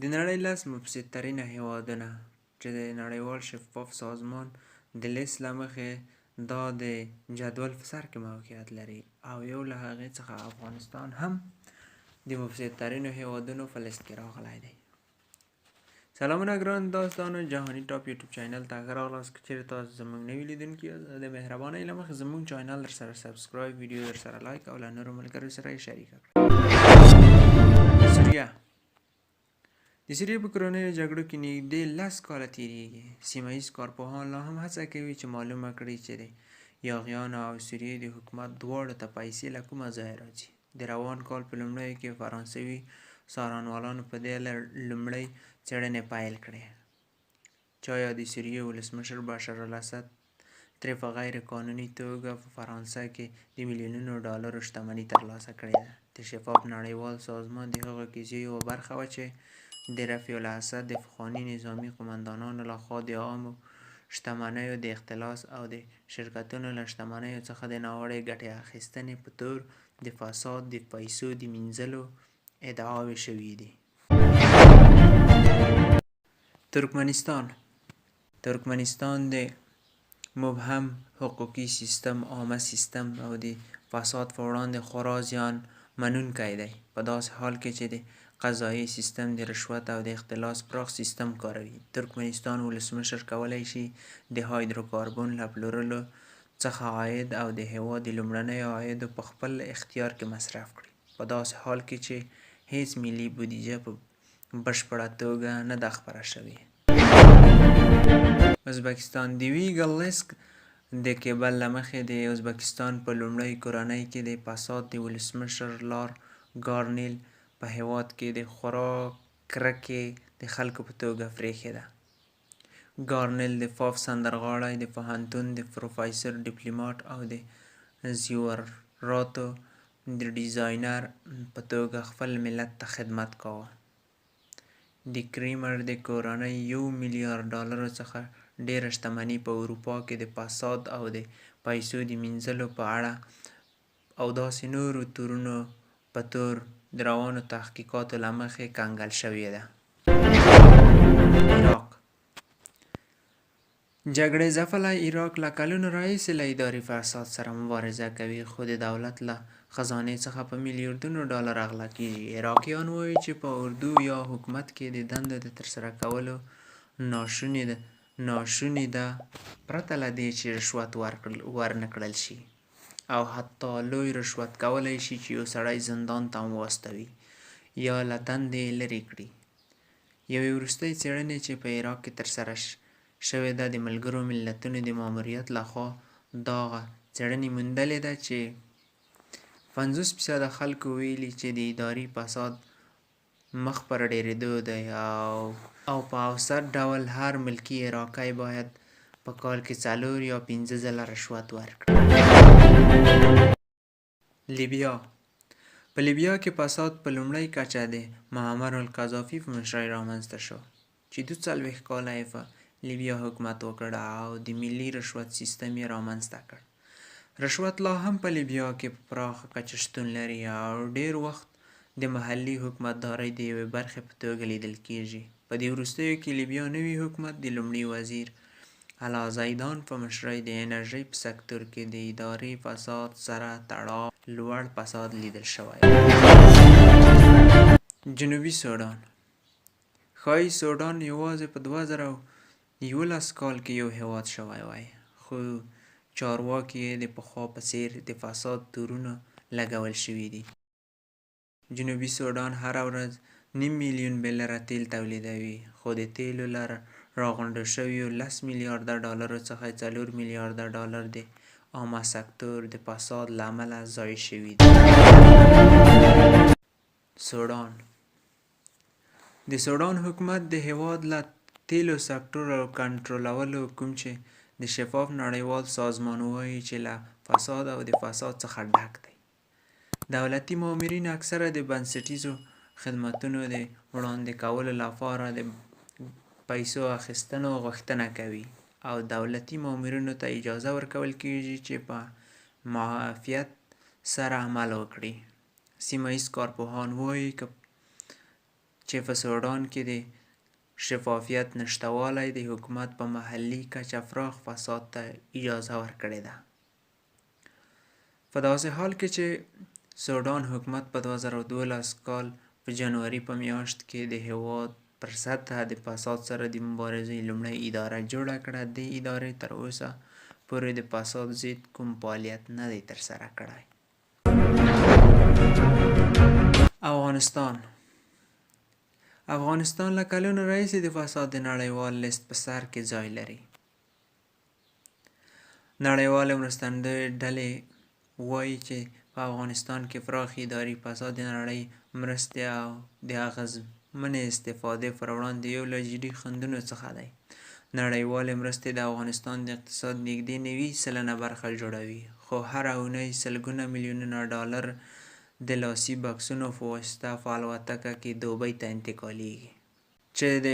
د نړۍ لس مفسدترینه هیوادونه چې د نړیوال شفاف سازمان د لیست له مخې دا د جدول په سر کې موقعیت لري او یو له هغې څخه افغانستان هم د مفسدترینو هیوادونو په لیست کې راغلی دی. سلامونه ګران دوستانو جهانی ټاپ یوټیوب چینل ته ښه راغلاست که چیرې تاسو زموږ نوي لیدونکي یاست د مهربانۍ له مخې زموږ چینل در سره سبسکرایب ویډیو در سره لایک او له نورو ملګرو سره یې شریکه کړئ. سوریه د سوریې په کورنیو جګړو کې نږدې لس کاله تیریږي سیمه ییز کارپوهان لا هم هڅه کوي چې معلومه کړي چې د یاغیانو او سوریې د حکومت دواړو ته پیسې له کومه ځایه راځي د روان کال په لومړیو کې فرانسوي څارنوالانو په دې لومړۍ څېړنې پیل کړې چې آیا د سوریې ولسمشر بشار الاسد ترې په غیر قانوني توګه په فرانسه کې د میلیونونو ډالرو شتمني ترلاسه کړې ده د شفاف نړیوال سازمان د هغو کیسې یوه برخه وه چې د رفیع الاسد د پخواني نظامي قمندانانو لخوا د عامو شتمنیو د اختلاس او د شرکتونو له شتمنیو څخه د ناوړه ګټې اخیستنې په تور د فساد د پیسو د مینځلو ادعاوې شوې دي. ترکمنستان. ترکمنستان د مبهم حقوقي سیستم عامه سیستم او د فساد په وړاندې خورا زیان منونکی دی. په داسې حال کې چې د قضایي سیستم د رشوت او د اختلاس پراخ سیستم کاروي. ترکمنستان ولسمشر کولی شي د هایدروکاربن له پلورلو څخه عاید او د هیواد د لومړنیو عایدو په خپل اختیار کې مصرف کړي. په داسې حال کې چې هیڅ ملي بودیجه په بشپړه توګه نه ده خپره شوې. ازبکستان د ویګل لیسک د کیبل له مخې د ازبکستان په لومړۍ کورنۍ کې د فساد د ولسمشر لار ګارنیل په هیواد کې د خورا کرکې د خلکو په توګه پرېښې ده. ګارنیل د فاف سندرغاړی د پوهنتون د پروفیسر ډیپلوماټ او د زیوراتو د ډیزاینر په توګه خپل ملت ته خدمت کاوه. د کریمر د کورنۍ یو میلیارډ ډالرو څخه ډیره شتمني په اروپا کې د فساد او د پیسو د مینځلو په اړه او داسې نورو تورونو په تور د روانو تحقیقاتو له مخې کنګل شوې ده. عراق جګړې ځپلی عراق له کلونو راهیسې له اداري فساد سره مبارزه کوي. خو د دولت له خزانې څخه په میلیاردونو ډالر اغلا کیږي. عراقیان وایي چې په اردو یا حکومت کې د دندو د ترسره کولو ناشونې ده ناشونې ده. پرته له دې چې رشوت ورنکړل شي او حتی لوی رشوت کولی شي چې یو سړی زندان ته هم واستوي یا له دندې لرې کړي. یوې وروستۍ څېړنې چې په عراق کې ترسره شوې ده د ملګرو ملتونو د ماموریت لخوا دغه څېړنې موندلې ده چې پنځوس فیصده خلکو ویلي چې د اداري فساد مخ پر ډېرېدو دی او او په اوسط ډول هر ملکي عراقی باید په کال کې څلور یا پنځه ځله رشوت ورکړي لیبیا. په لیبیا کې فساد په لومړۍ کچه د معمر القذافي په مشرۍ رامنځته شو چې دوه څلوېښت کاله یې په لیبیا حکومت وکړ او د ملي رشوت سیستم یې رامنځته کړ. رشوت لا هم په لیبیا کې په پراخه کچه شتون لري او ډیر وخت د محلي حکومتدارۍ د یوې برخې په توګه لیدل کیږي په دې وروستیو کې لیبیا نوي حکومت د لومړي وزیر علا زیدان په مشرۍ د انرژۍ په سکتور کې د اداري فساد سره تړاو لوړ فساد لیدل شوی. جنوبي سودان ښایي سودان یوازې په دوه زره یولس کال کې یو هیواد شوی وای خو چارواکي یې د پخوا په څیر د فساد تورونه لګول شوي دي. جنوبي سودان هره ورځ نیم میلیون بیلره تیل تولیدوي خو د تیلو له راغونډو شویو لس میلیارده ډالرو څخه څلور میلیارده ډالر د عامه سکتور د فساد له امله ضایع شوي دي سودان د سودان حکومت د هیواد له تیلو سکتور کنټرولولو کوم چې د شفاف نړیوال سازمان وایي چې له فساد او د فساد څخه ډک دی. دولتي مامورین اکثره د بنسټیزو خدمتونو د وړاندې کولو لپاره د پیسو اخیستنو غوښتنه کوي او دولتي مامورینو ته اجازه ورکول کیږي چې په معافیت سره عمل وکړي. سیمه ایز کارپوهان وایي چې په سوډان کې د شفافیت نشتوالی د حکومت په محلي کچه پراخ فساد ته اجازه ورکړې ده. په داسې حال کې چې سوډان حکومت په 2012 کال په جنوري په میاشت کې د هیواد پر سطحه د فساد سره د مبارزې لومړۍ اداره جوړه کړه. دې ادارې تر اوسه پورې د فساد ضد کوم فعالیت نه دی ترسره کړی. افغانستان. افغانستان له کلونو راهیسې د فساد د نړیوال لیست په سر کې ځای لري. نړیوالې مرستندویې ډلې وایي چې په افغانستان کې پراخ اداري فساد د نړۍ مرستې او د اغېزمنې استفادې پر وړاندې یو له جدي خنډونو څخه دی. نړیوالې مرستې د افغانستان د اقتصاد نږدې نوي سلنه برخه جوړوي. خو هره اونۍ سلګونه میلیونونه ډالر د لاسي بکسونو په واسطه په الوتکه کې دوبۍ ته انتقالیږي چې د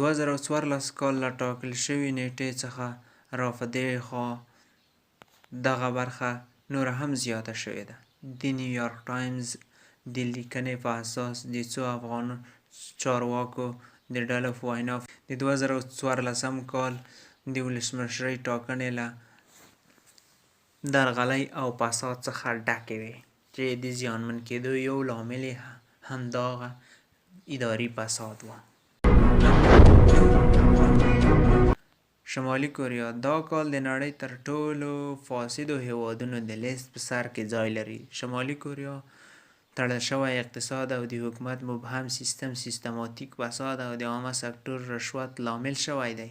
2014 کال له ټاکل شوې نیټې څخه را په دې خوا دغه برخه نوره هم زیاته شوې ده. د نیویارک ټایمز د لیکنې په اساس د څو افغان چارواکو د ډلو په وینا د 2014 کال د ولسمشرۍ ټاکنې له درغلۍ او فساد څخه ډکې وې چې د زیانمن کېدو یو لامل یې همدغه اداري فساد و شمالي کوریا دا کال د نړۍ تر ټولو فاسدو هیوادونو د لیست په سر کې ځای لري شمالي کوریا تړل شوی اقتصاد او د حکومت مبهم سیستم سیستماتیک فساد او د عامه سکتور رشوت لامل شوی دی.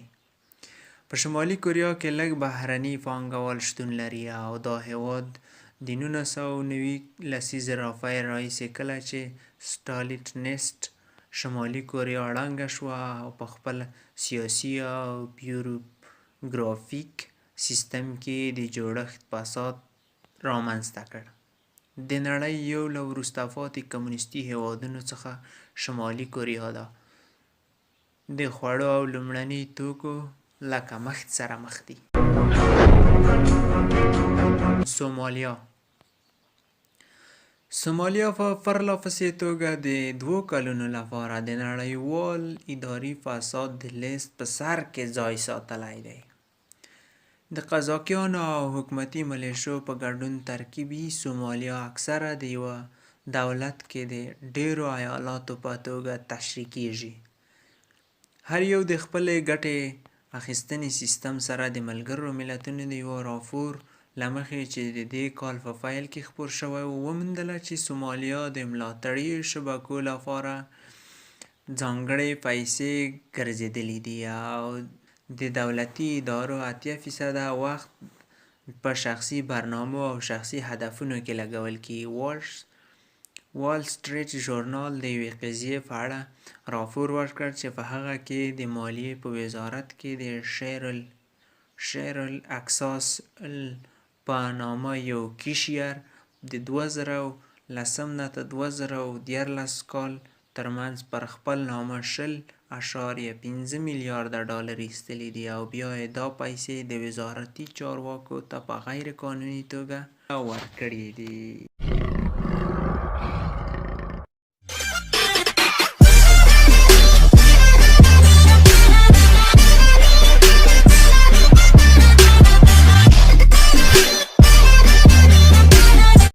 په شمالي کوریا کې لږ بهرني پانګوال شتون لري او دا هیواد د 1990 لسیزې راپیل راهیسې کله چې سټالینټ شمالي کوریا ړنګه شوه او په خپل سیاسي او بیوروکراتیک سیستم کې د جوړښت فساد رامنځته کړ د نړۍ یو له وروسته پاتې کمونیستي هیوادونو څخه شمالي کوریا ده. د خوړو او لومړني توکو له کمښت سره مخ دي. سومالیا. سومالیا په پرله پسې توګه د دوو کلونو لپاره د نړیوال اداري فساد د لیست په سر کې ځای ساتلی دی د قزاقیانو او حکومتي ملیشو په ګډون ترکیبي سومالیا اکثره د یوه دولت کې د ډیرو ایالاتو په توګه تشریح کیږي هر یو د خپلې ګټې اخیستنې سیستم سره د ملګرو ملتونو د یوه راپور له مخې چې د دې کال په پیل کې خپور شوی و وموندله چې سومالیا د ملاتړي شبکو لپاره ځانګړې پیسې ګرځېدلې دي او د دولتي ادارو اتیا فیصده وخت په شخصي برنامو او شخصي هدفونو کې لګول کیږي وال سټریټ ژورنال د یوې قضیې په اړه راپور ورکړ چې په هغه کې د مالیې په وزارت کې د شیر الاکساس په نامه یو کیشیر د 2010 نه تر 2014 کال ترمنځ پر خپل نامه شل اعشاریه پنځه میلیارده ډالر ایستلي دي او بیا یې دا پیسې د وزارتي چارواکو ته په غیر قانوني توګه ورکړې دي